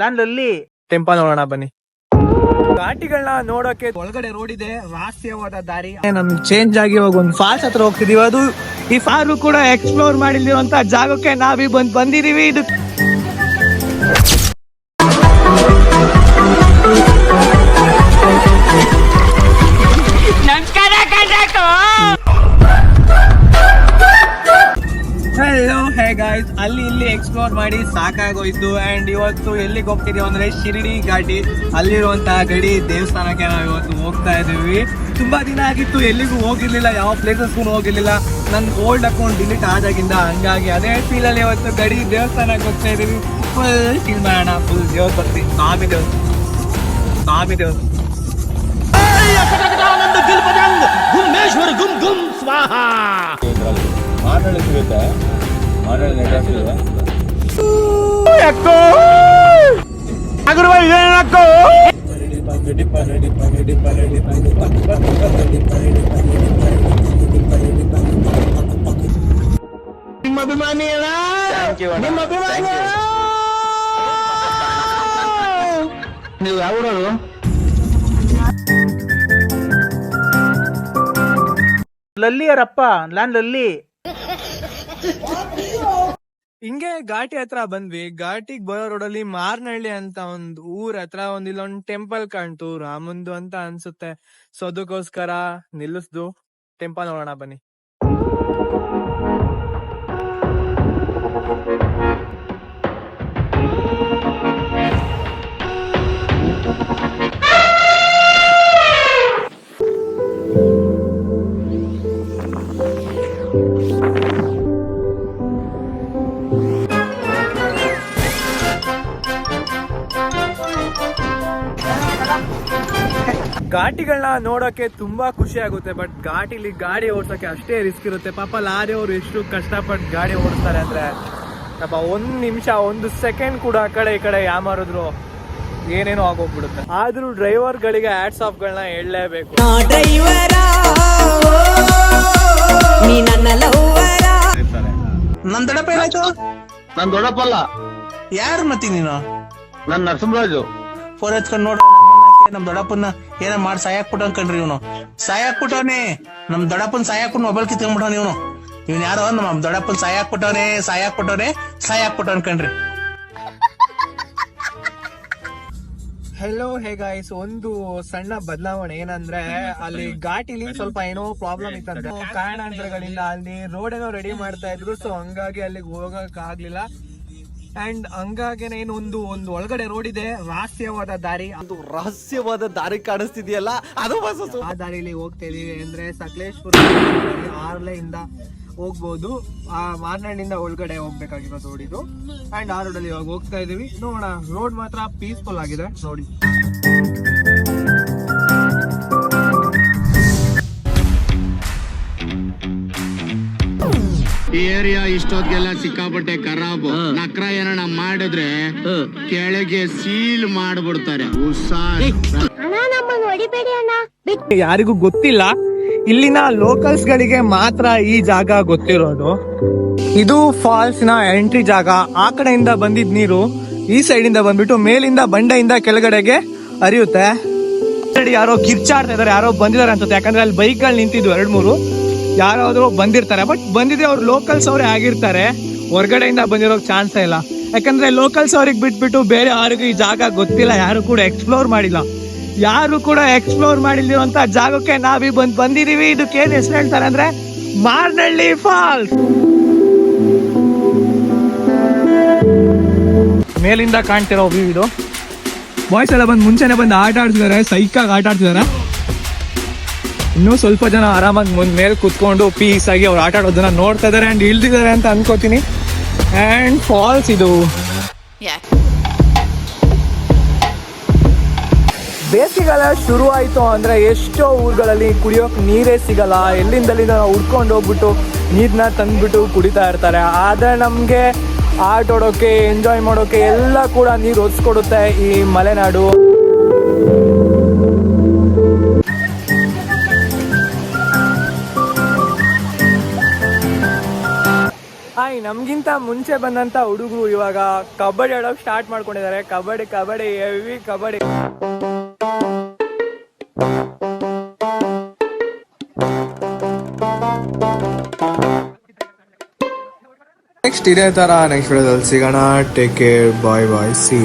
ಲ್ಯಾಂಡಲ್ಲಿ ಟೆಂಪ ನೋಡೋಣ ಬನ್ನಿ. ಘಾಟಿಗಳನ್ನ ನೋಡೋಕೆ ಒಳಗಡೆ ರೋಡ್ ಇದೆ ರಹಸ್ಯವಾದ ದಾರಿ. ನಮ್ ಚೇಂಜ್ ಆಗಿ ಇವಾಗ ಒಂದು ಫಾಲ್ಸ್ ಹತ್ರ ಹೋಗ್ತಿದೀವಿ. ಅದು ಈ ಫಾರು ಕೂಡ ಎಕ್ಸ್ಪ್ಲೋರ್ ಮಾಡಿಲ್ಲಿರುವಂತ ಜಾಗಕ್ಕೆ ನಾವೀ ಬಂದ್ ಬಂದಿದೀವಿ. ಇದು ಗಾಯ್ಸ್ ಅಲ್ಲಿ ಇಲ್ಲಿ ಎಕ್ಸ್ಪ್ಲೋರ್ ಮಾಡಿ ಸಾಕಾಗೋಯ್ತು ಅಂಡ್ ಇವತ್ತು ಎಲ್ಲಿಗೆ ಹೋಗ್ತಿದೀವಿ ಅಂದರೆ ಶಿರಡಿ ಘಾಟಿ. ಅಲ್ಲಿರುವಂತಹ ಗಡಿ ದೇವಸ್ಥಾನಕ್ಕೆ ನಾವು ಇವತ್ತು ಹೋಗ್ತಾ ಇದೀವಿ ತುಂಬಾ ದಿನ ಆಗಿತ್ತು ಎಲ್ಲಿಗೂ ಹೋಗಿರ್ಲಿಲ್ಲ ಯಾವ ಪ್ಲೇಸಸ್ಗೂ ಹೋಗಿರ್ಲಿಲ್ಲ. ನನ್ನ ಓಲ್ಡ್ ಅಕೌಂಟ್ ಡಿಲೀಟ್ ಆದಾಗಿಂದ ಹಂಗಾಗಿ ಅದೇ ಫೀಲ್ ಅಲ್ಲಿ ಇವತ್ತು ಗಡಿ ದೇವಸ್ಥಾನಕ್ಕೆ ಹೋಗ್ತಾ ಇದೀವಿ ಫುಲ್ ಫೀಲ್ ಮಾಡೋಣ ಫುಲ್ ದೇವ್ರ ಭಕ್ತಿ. ಸ್ವಾಮಿ ದೇವ್ರ. ಸ್ವಾಮಿ ದೇವ್ರ. ಸ್ವಾಹ. ಸಿಗುತ್ತೆ ಆಡಳಿತ ನೆಟ್ವರ್ಕ್ ಇದೆ ನಿಮ್ಮ ಅಭಿಮಾನಿ ಅಣ್ಣ ನಿಮ್ಮ ಅಭಿಮಾನಿ ಅಣ್ಣ ನೀವು ಯಾವ ಊರವರು ಲಲ್ಲಿ ಅವರಪ್ಪ ನಾನ್ ಲಲ್ಲಿ ಹಿಂಗೆ ಘಾಟಿ ಹತ್ರ ಬಂದ್ವಿ. ಘಾಟಿಗ್ ಬರೋ ರೋಡಲ್ಲಿ ಮಾರ್ನಹಳ್ಳಿ ಅಂತ ಒಂದ್ ಊರ್ ಹತ್ರ ಒಂದ್ ಇಲ್ಲೊಂದ್ ಟೆಂಪಲ್ ಕಾಣ್ತು. ರಾಮಂದು ಅಂತ ಅನ್ಸುತ್ತೆ. ಸೊ, ಅದಕ್ಕೋಸ್ಕರ ನಿಲ್ಲಿಸ್ದು. ಟೆಂಪಲ್ ನೋಡೋಣ ಬನ್ನಿ. ಘಾಟಿಗಳನ್ನ ನೋಡೋಕೆ ತುಂಬಾ ಖುಷಿ ಆಗುತ್ತೆ ಬಟ್ ಘಾಟಿಲಿ ಗಾಡಿ ಓಡ್ಸೋಕೆ ಅಷ್ಟೇ ರಿಸ್ಕ್ ಇರುತ್ತೆ. ಪಾಪ ಲಾರಿ ಅವರು ಎಷ್ಟು ಕಷ್ಟಪಟ್ಟು ಗಾಡಿ ಓಡಿಸ್ತಾರೆ ಅಂದ್ರೆ ಪಾಪ ಒಂದ್ ನಿಮಿಷ ಒಂದು ಸೆಕೆಂಡ್ ಕೂಡ ಆ ಕಡೆ ಈ ಕಡೆ ಯಾಮಾರಿದ್ರು ಏನೇನೋ ಆಗೋಗ್ಬಿಡುತ್ತೆ. ಆದ್ರೂ ಡ್ರೈವರ್ ಗಳಿಗೆ ಆಡ್ಸ್ ಆಫ್ ಗಳನ್ನ ಹೇಳಲೇಬೇಕು. ಆ ಡ್ರೈವರ ನೀ ನನ್ನ ದೊಡ್ಡಪ್ಪ ಏನಾಯ್ತು ನಾನ್ ದೊಡ್ಡಪ್ಪಲ್ಲ. ಯಾರು ಮತ್ತಿ ನೀನು? ನನ್ನ ನರಸಿಂಹರಾಜು. ಫೋನ್ ಹಚ್ಕೊಂಡು ನೋಡು. ನಮ್ ದೊಡ್ಡಪ್ಪನ ಏನ ಮಾಡಿ ಸಾಯಕ್ ಬಿಟ್ಟನ್ ಅನ್ಕಂಡ್ರಿ ಇವನು. ಸಾಯಕ್ ಬಿಟ್ಟವನೆ ನಮ್ ದೊಡ್ಡಪ್ಪನ್ ಸಾಯಕ್ ಮೊಬೈಲ್ ಕಿತ್ಕೊಂಡ್ಬಿಟ್ಟವನ ಇವನು. ಇವ್ನ ಯಾರೋ ನಮ್ ದೊಡ್ಡಪ್ಪನ್ ಸಾಯಕ್ ಬಿಟ್ಟವನೆ ಸಾಯಕ್ ಕೊಟ್ಟವನೆ, ಸಾಯಕ್ ಕೊಟ್ಟ ಅನ್ಕಂಡ್ರಿ. ಹೆಲೋ ಹೇ ಗಾಯ್ಸ್ ಒಂದು ಸಣ್ಣ ಬದಲಾವಣೆ ಏನಂದ್ರೆ ಅಲ್ಲಿ ಘಾಟಿಲಿ ಸ್ವಲ್ಪ ಏನೋ ಪ್ರಾಬ್ಲಮ್ ಇತ್ತಂದ್ರೆ ಕಾರಣಾಂತರಗಳಿಲ್ಲ ಅಲ್ಲಿ ರೋಡ್ ಏನೋ ರೆಡಿ ಮಾಡ್ತಾ ಇದ್ರು ಸೊ ಹಂಗಾಗಿ ಅಲ್ಲಿಗೆ ಹೋಗಕ್ ಆಗ್ಲಿಲ್ಲ. ಅಂಡ್ ಹಂಗಾಗೇನೆ ಏನು ಒಂದು ಒಂದು ಒಳಗಡೆ ರೋಡ್ ಇದೆ. ರಹಸ್ಯವಾದ ದಾರಿ. ಒಂದು ರಹಸ್ಯವಾದ ದಾರಿ ಕಾಣಿಸ್ತಿದೆಯಲ್ಲ? ಅದು ಆ ದಾರಿಲಿ ಹೋಗ್ತಾ ಇದೀವಿ ಅಂದ್ರೆ ಸಕಲೇಶ್ಪುರ ಆರ್ಲೆಯಿಂದ ಹೋಗ್ಬೋದು. ಆ ಮಾರ್ನಾಡಿಂದ ಒಳಗಡೆ ಹೋಗ್ಬೇಕಾಗಿರೋ ರೋಡ್ ಇದು. ಅಂಡ್ ಆ ರೋಡಲ್ಲಿ ಇವಾಗ ಹೋಗ್ತಾ ಇದೀವಿ ನೋಡೋಣ ರೋಡ್ ಮಾತ್ರ ಪೀಸ್ಫುಲ್ ಆಗಿದೆ. ನೋಡಿ. ಈ ಏರಿಯಾ ಇಷ್ಟೊತ್ತಿಗೆಲ್ಲ ಸಿಕ್ಕಾಪಟ್ಟೆ ಖರಾಬು. ನಕ್ರ ಏನನ ಮಾಡಿದ್ರೆ ಕೆಳಗೆ ಸೀಲ್ ಮಾಡ್ಬಿಡ್ತಾರೆ. ಯಾರಿಗೂ ಗೊತ್ತಿಲ್ಲ. ಇಲ್ಲಿನ ಲೋಕಲ್ಸ್ ಗಳಿಗೆ ಮಾತ್ರ ಈ ಜಾಗ ಗೊತ್ತಿರೋದು. ಇದು ಫಾಲ್ಸ್ನ ಎಂಟ್ರಿ ಜಾಗ. ಆ ಕಡೆಯಿಂದ ಬಂದಿದ್ ನೀರು ಈ ಸೈಡ್ ಇಂದ ಬಂದ್ಬಿಟ್ಟು ಮೇಲಿಂದ ಬಂಡೆಯಿಂದ ಕೆಳಗಡೆಗೆ ಹರಿಯುತ್ತೆ. ಯಾರೋ ಕಿರ್ಚಾಡ್ತಾ ಇದಾರೆ ಯಾರೋ ಬಂದಿದ್ದಾರೆ ಅನ್ಸುತ್ತೆ. ಯಾಕಂದ್ರೆ ಅಲ್ಲಿ ಬೈಕ್ಗಳು ನಿಂತಿದ್ವು ಎರಡ್ ಮೂರು ಯಾರಾದ್ರೂ ಬಂದಿರ್ತಾರೆ ಬಟ್ ಬಂದಿದ್ರೆ ಅವ್ರು ಲೋಕಲ್ಸ್ ಅವರೇ ಆಗಿರ್ತಾರೆ. ಹೊರಗಡೆಯಿಂದ ಬಂದಿರೋಕ್ ಚಾನ್ಸ್ ಇಲ್ಲ. ಯಾಕಂದ್ರೆ ಲೋಕಲ್ಸ್ ಅವ್ರಿಗೆ ಬಿಟ್ಬಿಟ್ಟು ಬೇರೆ ಯಾರಿಗೂ ಈ ಜಾಗ ಗೊತ್ತಿಲ್ಲ, ಯಾರು ಕೂಡ ಎಕ್ಸ್ಪ್ಲೋರ್ ಮಾಡಿಲ್ಲ. ಯಾರು ಕೂಡ ಎಕ್ಸ್ಪ್ಲೋರ್ ಮಾಡಿಲ್ಲಿರುವಂತ ಜಾಗಕ್ಕೆ ನಾವಿ ಬಂದ್ ಬಂದಿದೀವಿ. ಇದಕ್ಕೆ ಏನ್ ಹೆಸರು ಹೇಳ್ತಾರೆ ಅಂದ್ರೆ ಮಾರ್ನಳ್ಳಿ ಫಾಲ್ಸ್. ಮೇಲಿಂದ ಕಾಣ್ತಿರೋ ವ್ಯೂ ಇದು. ಬಾಯ್ಸ್ ಎಲ್ಲ ಬಂದು ಮುಂಚೆನೆ ಬಂದು ಆಟ ಆಡ್ತಿದ್ದಾರೆ ಸೈಕಾಗಿ ಆಟ ಆಡ್ತಿದ್ದಾರೆ. ಇನ್ನೂ ಸ್ವಲ್ಪ ಜನ ಆರಾಮಾಗಿ ಮುಂದ್ ಮೇಲೆ ಕುತ್ಕೊಂಡು ಪೀಸ್ ಆಗಿ ಅವ್ರು ಆಟ ಆಡೋದನ್ನ ನೋಡ್ತಾ ಇದಾರೆ ಅಂಡ್ ಇಳ್ದಿದ್ದಾರೆ ಅಂತ ಅನ್ಕೋತೀನಿ. ಅಂಡ್ ಫಾಲ್ಸ್ ಇದು. ಬೇಸಿಗೆಗಾಲ ಶುರು ಆಯ್ತು ಅಂದ್ರೆ ಎಷ್ಟೋ ಊರುಗಳಲ್ಲಿ ಕುಡಿಯೋಕ್ ನೀರೇ ಸಿಗಲ್ಲ. ಎಲ್ಲಿಂದಲ್ಲಿಂದ ನಾವು ಹುಡ್ಕೊಂಡು ಹೋಗ್ಬಿಟ್ಟು ನೀರನ್ನ ತಂದ್ಬಿಟ್ಟು ಕುಡಿತಾ ಇರ್ತಾರೆ. ಆದ್ರೆ ನಮ್ಗೆ ಆಟ ಆಡೋಕೆ ಎಂಜಾಯ್ ಮಾಡೋಕೆ ಎಲ್ಲ ಕೂಡ ನೀರು ಒದಿಸ್ಕೊಡುತ್ತೆ ಈ ಮಲೆನಾಡು. ಐ ನಮ್ಗಿಂತ ಮುಂಚೆ ಬಂದಂತ ಹುಡುಗರು ಇವಾಗ ಕಬಡ್ಡಿ ಆಡೋಕ್ ಸ್ಟಾರ್ಟ್ ಮಾಡ್ಕೊಂಡಿದ್ದಾರೆ ಕಬಡ್ಡಿ ಕಬಡ್ಡಿ ಹೆವಿ ಕಬಡ್ಡಿ. ನೆಕ್ಸ್ಟ್ ಇದೇ ತರ ನೆಕ್ಸ್ಟ್ ವಿಡಿಯೋದಲ್ಲಿ ಸಿಗೋಣ. Take care bye bye see